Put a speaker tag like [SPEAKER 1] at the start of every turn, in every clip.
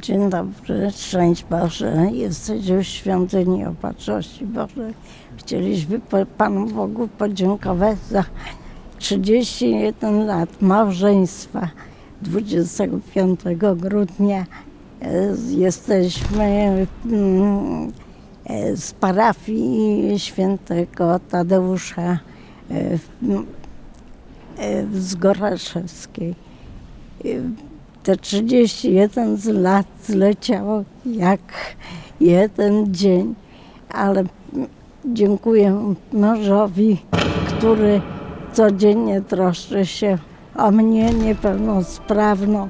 [SPEAKER 1] Dzień dobry, szczęść Boże. Jesteśmy w świątyni Opatrzności Bożej. Chcieliśmy Panu Bogu podziękować za 31 lat małżeństwa. 25 grudnia e, jesteśmy mm, e, z parafii świętego Tadeusza e, z Goraszewskiej. Te 31 z lat zleciało jak jeden dzień, ale dziękuję mężowi, który codziennie troszczy się o mnie niepełnosprawną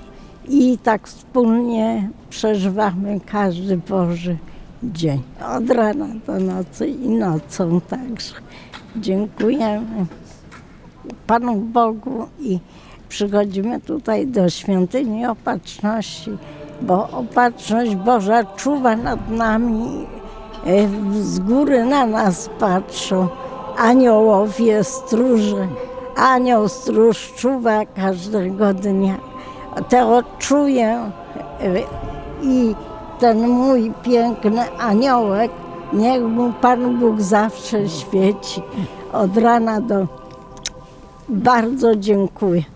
[SPEAKER 1] i tak wspólnie przeżywamy każdy Boży dzień. Od rana do nocy i nocą także. Dziękujemy. Panu Bogu i przychodzimy tutaj do świątyni opatrzności, bo opatrzność Boża czuwa nad nami, e, z góry na nas patrzą. Aniołowie, stróże, anioł stróż czuwa każdego dnia. To odczuję e, i ten mój piękny aniołek, niech mu Pan Bóg zawsze świeci od rana do bardzo dziękuję.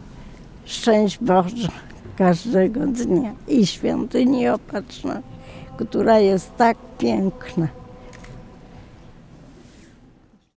[SPEAKER 1] Szczęść Boże każdego dnia i świątyni opatrznej, która jest tak piękna.